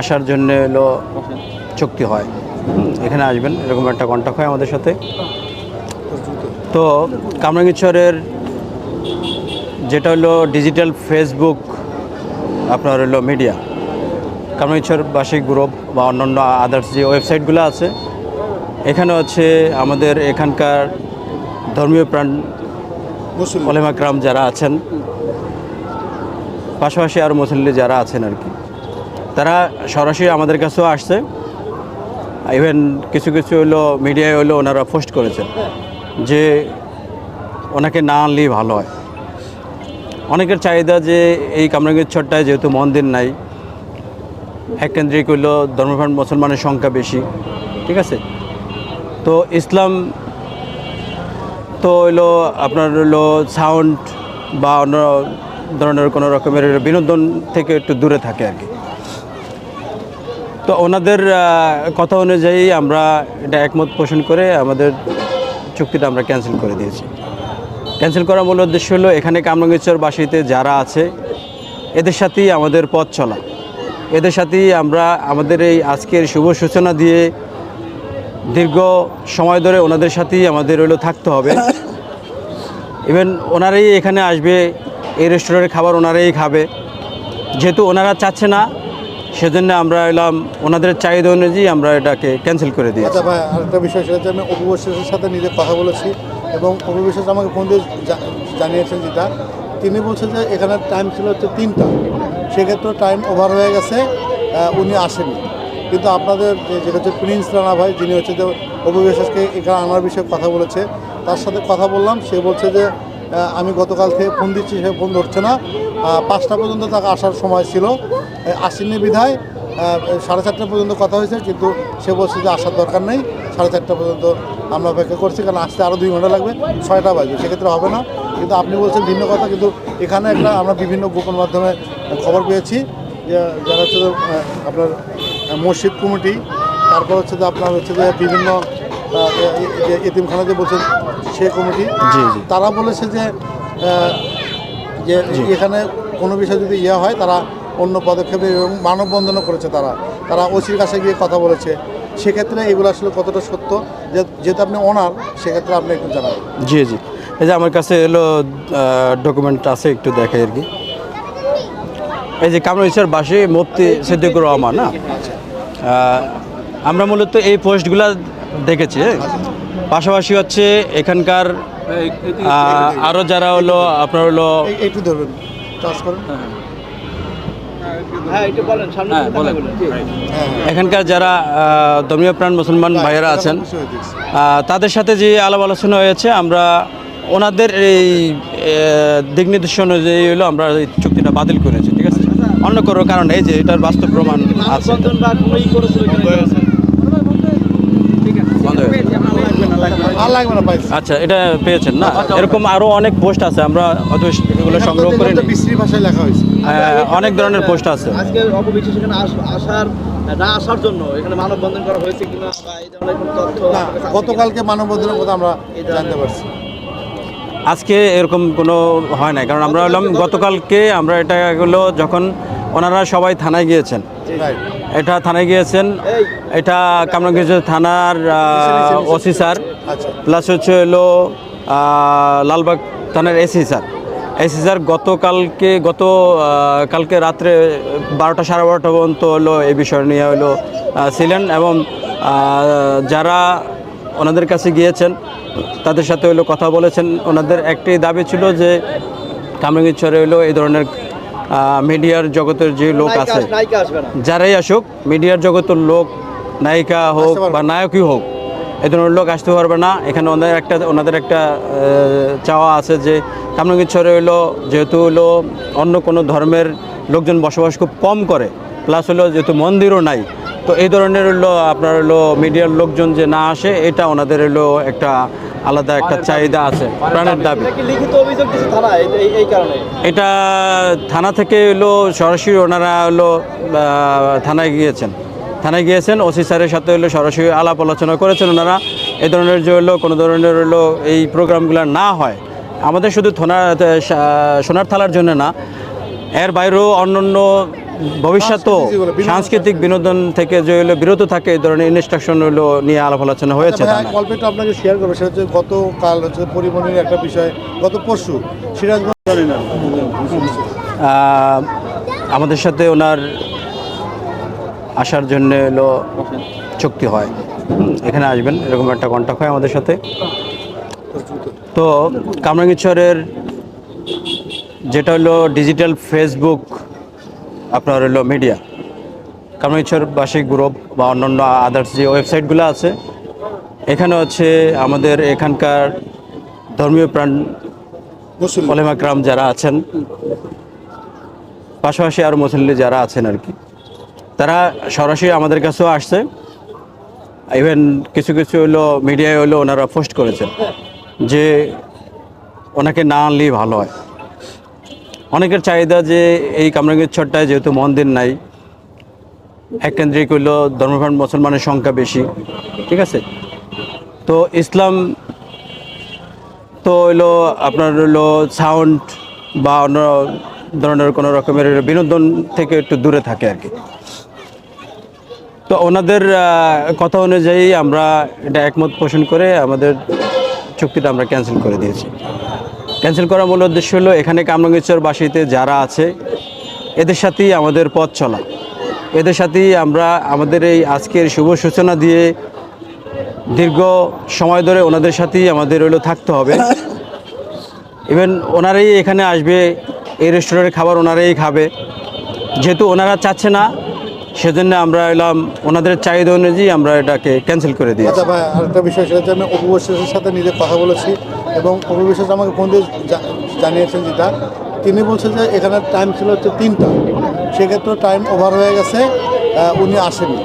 আসার জন্য হলো চুক্তি হয়। এখানে আসবেন এরকম একটা কন্ট্যাক্ট হয় আমাদের সাথে। তো কামরাঙ্গীরচরের যেটা হলো ডিজিটাল ফেসবুক আপনার হলো মিডিয়া কামরাঙ্গীরচরবাসী গ্রুপ বা অন্যান্য আদার্স যে ওয়েবসাইটগুলো আছে এখানে হচ্ছে আমাদের এখানকার ধর্মীয় প্রাণ মুসলিম ওলেমাকরাম যারা আছেন পাশাপাশি আর মুসল্লি যারা আছেন আর কি। তারা সরাসরি আমাদের কাছেও আসছে। ইভেন কিছু কিছু হলো মিডিয়ায় হলো ওনারা পোস্ট করেছেন যে ওনাকে না আনলেই ভালো হয়। অনেকের চাহিদা যে এই কামরাঙ্গীর ছট্টায় যেহেতু মন্দির নাই, এককেন্দ্রিক হইল ধর্মপ্রাণ মুসলমানের সংখ্যা বেশি, ঠিক আছে? তো ইসলাম তো হইল আপনার হইল সাউন্ড বা অন্য ধরনের কোনো রকমের বিনোদন থেকে একটু দূরে থাকে আর কি। তো ওনাদের কথা অনুযায়ী আমরা এটা একমত পোষণ করে আমাদের চুক্তিটা আমরা ক্যান্সেল করে দিয়েছি। ক্যান্সেল করার মূল উদ্দেশ্য হলো এখানে কামরাঙ্গীরচরবাসীতে যারা আছে, এদের সাথেই আমাদের পথ চলা। এদের সাথেই আমরা আমাদের এই আজকের শুভ সূচনা দিয়ে দীর্ঘ সময় ধরে ওনাদের সাথেই আমাদের হলো থাকতে হবে। ইভেন ওনারাই এখানে আসবে, এই রেস্টুরেন্টের খাবার ওনারাই খাবে। যেহেতু ওনারা চাচ্ছে না সেজন্য আমরা এলাম, ওনাদের চাহিদা অনুযায়ী আমরা এটাকে ক্যান্সেল করে দিই আচ্ছা ভাই, আরেকটা বিষয় সেটা হচ্ছে আমি অপবিশ্বাসের সাথে নিজে কথা বলেছি এবং অপবিশ্বাস আমাকে ফোন দিয়ে জানিয়েছেন যেটা। তিনি বলছেন যে এখানে টাইম ছিল হচ্ছে তিনটা। সেক্ষেত্রে টাইম ওভার হয়ে গেছে উনি আসেনি কিন্তু আপনাদের যেটা হচ্ছে প্রিন্স রানা ভাই, যিনি হচ্ছে যে অপবিশ্বাসকে এখানে আনার বিষয়ে কথা বলেছে, তার সাথে কথা বললাম। সে বলছে যে আমি গতকাল থেকে ফোন দিচ্ছি, সে ফোন ধরছে না। পাঁচটা পর্যন্ত তাকে আসার সময় ছিল। আসেনি বিধায় সাড়ে চারটা পর্যন্ত কথা হয়েছে কিন্তু সে বলছে যে আসার দরকার নেই সাড়ে চারটা পর্যন্ত আমরা অপেক্ষা করছি কারণ আসতে আরও দুই ঘণ্টা লাগবে ছয়টা বাজবে সেক্ষেত্রে হবে না। কিন্তু আপনি বলছেন ভিন্ন কথা কিন্তু এখানে একটা আমরা বিভিন্ন গোপন মাধ্যমে খবর পেয়েছি যে যারা হচ্ছে আপনার মসজিদ কমিটি তারপর হচ্ছে যে আপনার হচ্ছে যে বিভিন্ন যে এতিমখানা যে বলছেন সে কমিটি তারা বলেছে যে যে এখানে কোনো বিষয় যদি ইয়ে হয় তারা অন্য পদক্ষেপে এবং মানববন্ধনও করেছে তারা। তারা ওসির কাছে গিয়ে কথা বলেছে। সেক্ষেত্রে এগুলো আসলে কতটা সত্য? যেহেতু আপনি ওনার সেক্ষেত্রে আপনি একটু জানাবেন। জি জি। এই যে আমার কাছে এলো ডকুমেন্ট আছে একটু দেখে আর কি। এই যে কামরাইচার বাসী মুফতি সিদ্দিকুর রহমান না? আমরা মূলত এই পোস্টগুলো দেখেছি হ্যাঁ? পাশাপাশি হচ্ছে এখানকার আরও যারা হলো আপনার হলো একটু ধরবেন। চার্জ করেন। এখানকার যারা ধর্মীয় প্রাণ মুসলমান ভাইয়েরা আছেন হয়ে তাদের সাথে যে আলাপ আলোচনা হয়েছে আমরা ওনাদের এই দিক নির্দেশ অনুযায়ী হলো আমরা এই চুক্তিটা বাতিল করেছি ঠিক আছে? অন্য কোনো কারণ এই যে এটার বাস্তব প্রমাণ আছে? বন্ধ হয়ে আচ্ছা এটা পেয়েছেন না? এরকম আরও অনেক পোস্ট আছে আমরা হয়তো এগুলো সংগ্রহ করে বিশ্রী ভাষায় লেখা হয়েছে। অনেক ধরনের পোস্ট আছে। আজকে অপবিশ্বাস এখানে আসার না আসার জন্য এখানে মানববন্ধন করা হয়েছে কিনা বা এই ধরনের কোনো তথ্য না আপনার কাছে আছে গতকালকে মানববন্ধনের কথা আমরা জানতে পারছি। আজকে এরকম কোনো হয় না কারণ আমরা হলাম গতকালকে আমরা এটা হলো যখন ওনারা সবাই থানায় গিয়েছেন। এটা থানায় গিয়েছেন। এটা কামরাঙ্গীর থানার ওসি স্যার আচ্ছা প্লাস হচ্ছে হলো লালবাগ থানার এসি স্যার এসি স্যার গতকালকে গত কালকে রাত্রে বারোটা সাড়ে বারোটা পর্যন্ত হলো এই বিষয় নিয়ে হলো ছিলেন এবং যারা ওনাদের কাছে গিয়েছেন তাদের সাথে হলো কথা বলেছেন। ওনাদের একটি দাবি ছিল যে কামরাঙ্গীরচরে হলো এই ধরনের মিডিয়ার জগতের যে লোক আছে যারাই আসুক মিডিয়ার জগতের লোক নায়িকা হোক বা নায়কই হোক ধরনের লোক আসতে পারবে না। এখানে ওনাদের একটা ওনাদের একটা চাওয়া আছে যে কামরাঙ্গীরচরে হলো যেহেতু হলো অন্য কোনো ধর্মের লোকজন বসবাস খুব কম করে প্লাস হলো যেহেতু মন্দিরও নাই তো এই ধরনের হলো আপনার হলো মিডিয়ার লোকজন যে না আসে এটা ওনাদের হলো একটা আলাদা একটা চাহিদা আছে প্রাণের দাবি। এই- এই- এই এটা থানা থেকে হলো সরাসরি ওনারা হলো থানায় গিয়েছেন। থানায় গিয়েছেন। ওসি স্যারের সাথে হলো সরাসরি আলাপ আলোচনা করেছেন ওনারা। এই ধরনের যে হলো কোনো ধরনের হলো এই প্রোগ্রামগুলো না হয় আমাদের শুধু থানা সোনার থালার জন্য না এর বাইরেও অন্য অন্য ভবিষ্যতেও সাংস্কৃতিক বিনোদন থেকে। যে হলো বিরত থাকে এই ধরনের ইনস্ট্রাকশন হলো নিয়ে আলাপ আলোচনা হয়েছে তা ভাই, গল্পটা আপনাকে শেয়ার করব সেটা হচ্ছে গতকাল হচ্ছে পরিবহনের একটা বিষয় গত পরশু সিরাজগঞ্জ আমাদের সাথে ওনার আসার জন্য হলো চুক্তি হয়। এখানে আসবেন, এরকম একটা কন্ট্যাক্ট হয় আমাদের সাথে। তো কামরাঙ্গীরচরের যেটা হলো ডিজিটাল ফেসবুক আপনার হলো মিডিয়া কামরাঙ্গীরচরবাসী গ্রুপ বা অন্যান্য আদার্স যে ওয়েবসাইটগুলো আছে, এখানে হচ্ছে আমাদের এখানকার ধর্মীয় প্রাণ ওলেমাকরাম যারা আছেন, পাশাপাশি আর মুসল্লি যারা আছেন আর কি। তারা সরাসরি আমাদের কাছেও আসছে। ইভেন কিছু কিছু হলো মিডিয়ায় হলো ওনারা পোস্ট করেছেন যে ওনাকে না আনলেই ভালো হয়। অনেকের চাহিদা যে এই কামরাঙ্গীর ছটটায় যেহেতু মন্দির নাই, এককেন্দ্রিক হইল ধর্মপ্রাণ মুসলমানের সংখ্যা বেশি, ঠিক আছে? তো ইসলাম তো হইল আপনার হইল সাউন্ড বা অন্য ধরনের কোনো রকমের বিনোদন থেকে একটু দূরে থাকে আর কি। তো ওনাদের কথা অনুযায়ী আমরা এটা একমত পোষণ করে আমাদের চুক্তিটা আমরা ক্যান্সেল করে দিয়েছি। ক্যান্সেল করার মূল উদ্দেশ্য হলো এখানে কামরাঙ্গীরচরবাসীতে যারা আছে, এদের সাথেই আমাদের পথ চলা। এদের সাথেই আমরা আমাদের এই আজকের শুভ সূচনা দিয়ে দীর্ঘ সময় ধরে ওনাদের সাথেই আমাদের হলো থাকতে হবে। ইভেন ওনারাই এখানে আসবে, এই রেস্টুরেন্টের খাবার ওনারাই খাবে। যেহেতু ওনারা চাচ্ছে না সেজন্য আমরা এলাম, ওনাদের চাহিদা অনুযায়ী আমরা এটাকে ক্যান্সেল করে দিয়েছি। আচ্ছা ভাই, আরেকটা বিষয় সেটা হচ্ছে আমি অপবিশ্বাসের সাথে নিজে কথা বলেছি এবং অপবিশ্বাস আমাকে ফোন দিয়ে জানিয়েছেন যেটা। তিনি বলছেন যে এখানে টাইম ছিল হচ্ছে তিনটা। সেক্ষেত্রে টাইম ওভার হয়ে গেছে উনি আসেনি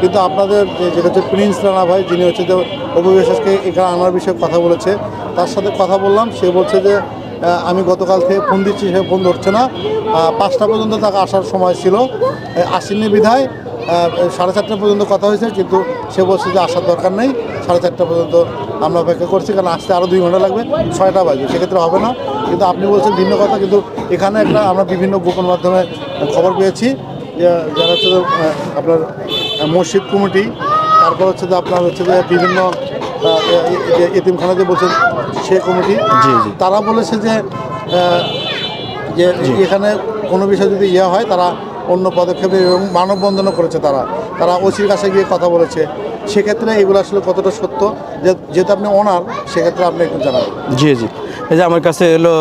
কিন্তু আপনাদের যে- যেটা হচ্ছে প্রিন্স রানা ভাই, যিনি হচ্ছে যে অপবিশ্বাসকে এখানে আনার বিষয়ে কথা বলেছে, তার সাথে কথা বললাম। সে বলছে যে আমি গতকাল থেকে ফোন দিচ্ছি সে ফোন ধরছে না। পাঁচটা পর্যন্ত তাকে আসার সময় ছিল। আহ, আসেননি বিধায়। সাড়ে চারটা পর্যন্ত কথা হয়েছে কিন্তু সে বলছে যে আসার দরকার নেই। সাড়ে চারটা পর্যন্ত আমরা অপেক্ষা করছি কারণ আসতে আরও দুই ঘণ্টা লাগবে ছয়টা বাজবে সেক্ষেত্রে হবে না। কিন্তু আপনি বলছেন ভিন্ন কথা কিন্তু এখানে একটা আমরা বিভিন্ন গোপন মাধ্যমে খবর পেয়েছি। যারা হচ্ছে আপনার মসজিদ কমিটি তারপর হচ্ছে যে আপনার হচ্ছে যে বিভিন্ন এতিমখানা যে বলছেন সে কমিটি জি, জি। তারা বলেছে যে যে এখানে কোনো বিষয় যদি ইয়ে হয় তারা অন্য পদক্ষেপে এবং মানববন্ধনও করেছে তারা। তারা ওসির কাছে গিয়ে কথা বলেছে। সেক্ষেত্রে এগুলো আসলে কতটা সত্য যেহেতু আপনি ওনার সেক্ষেত্রে আপনি একটু জানাবেন। জি জি। এই যে আমার কাছে এলো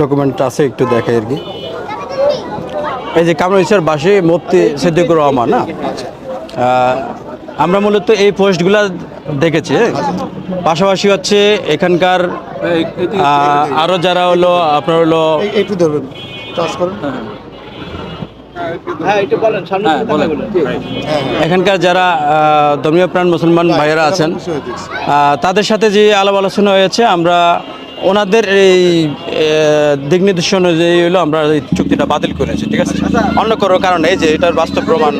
ডকুমেন্ট আছে একটু দেখাই আর কি। এই যে কামরাইচার বাসে মুফতি সিদ্দিকুর রহমান না? আমরা মূলত এই পোস্টগুলা দেখেছি হ্যাঁ? পাশাপাশি হচ্ছে এখানকার আহ, আরও যারা হলো আপনার হলো একটু ধরবেন। হ্যাঁ একটু বলেন সামনে থেকে কথা বলেন হ্যাঁ এখানকার যারা ধর্মীয় প্রাণ মুসলমান ভাইয়েরা আছেন হয়ে তাদের সাথে যে আলাপ আলোচনা হয়েছে আমরা ওনাদের এই দিক নির্দেশ অনুযায়ী হলো আমরা এই চুক্তিটা বাতিল করেছি ঠিক আছে? অন্য কোনো কারণে এই যে এটার বাস্তব প্রমাণ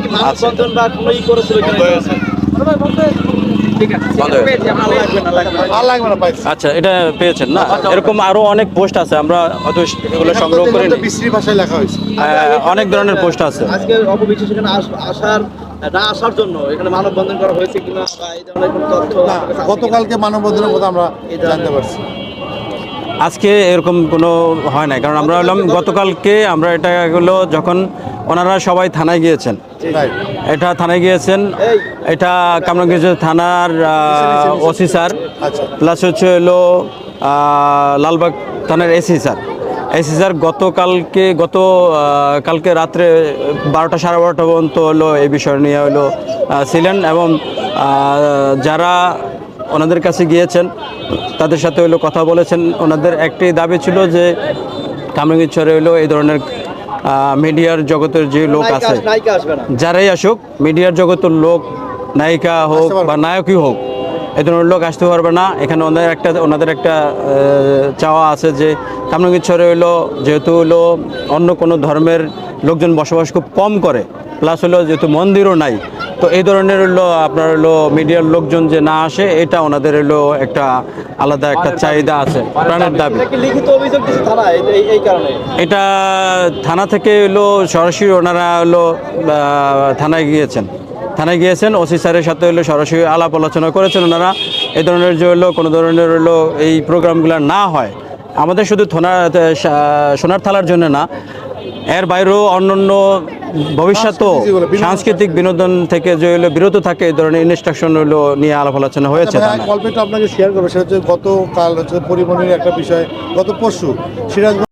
আছে। হয়ে আচ্ছা এটা পেয়েছেন না? এরকম আরও অনেক পোস্ট আছে আমরা হয়তো এগুলো সংগ্রহ করে বিশ্রী ভাষায় লেখা হয়েছে। অনেক ধরনের পোস্ট আছে। আজকে অপবিশ্বাস এখানে আসার না আসার জন্য এখানে মানববন্ধন করা হয়েছে কিনা বা এই ধরনের কোনো তথ্য না আপনার কাছে আছে গতকালকে মানববন্ধনের কথা আমরা জানতে পারছি। আজকে এরকম কোনো হয় নাই কারণ আমরা হলাম গতকালকে আমরা এটা হলো যখন ওনারা সবাই থানায় গিয়েছেন এটা থানায় গিয়েছেন। এটা কামরাঙ্গীর থানার ওসি স্যার। আচ্ছা। প্লাস হচ্ছে হলো লালবাগ থানার এসি স্যার। এসি স্যার গতকালকে গত কালকে রাত্রে বারোটা সাড়ে বারোটা পর্যন্ত হলো এই বিষয় নিয়ে হলো ছিলেন এবং যারা ওনাদের কাছে গিয়েছেন তাদের সাথে হলো কথা বলেছেন। ওনাদের একটি দাবি ছিল যে কামরাঙ্গীরচরে হলো এই ধরনের মিডিয়ার জগতের যে লোক আছে যারাই আসুক মিডিয়ার জগতের লোক নায়িকা হোক বা নায়কই হোক এই ধরনের লোক আসতে পারবে না। এখানে ওনাদের একটা ওনাদের একটা চাওয়া আছে যে কামরাঙ্গীরচরে হলো যেহেতু হলো অন্য কোনো ধর্মের লোকজন বসবাস খুব কম করে প্লাস হলো যেহেতু মন্দিরও নাই তো এই ধরনের হলো আপনার হলো মিডিয়ার লোকজন যে না আসে এটা ওনাদের হলো একটা আলাদা একটা চাহিদা আছে প্রাণের দাবি। এটা থানা থেকে হলো সরাসরি ওনারা হলো থানায় গিয়েছেন। থানায় গিয়েছেন ওসি স্যারের সাথে হলো সরাসরি আলাপ আলোচনা করেছেন ওনারা। এই ধরনের যে হলো কোনো ধরনের হলো এই প্রোগ্রামগুলো না হয় আমাদের শুধু থানা সোনার থালার জন্য না এর বাইরেও অন্যান্য ভবিষ্যতেও সাংস্কৃতিক বিনোদন থেকে যে হলো বিরত থাকে এই ধরনের ইনস্ট্রাকশন হলো নিয়ে আলাপ আলোচনা হয়েছে গল্পটা আপনাকে শেয়ার করব সেটা হচ্ছে গতকাল হচ্ছে পরিবহনের একটা বিষয় গত পরশু সিরাজগঞ্জ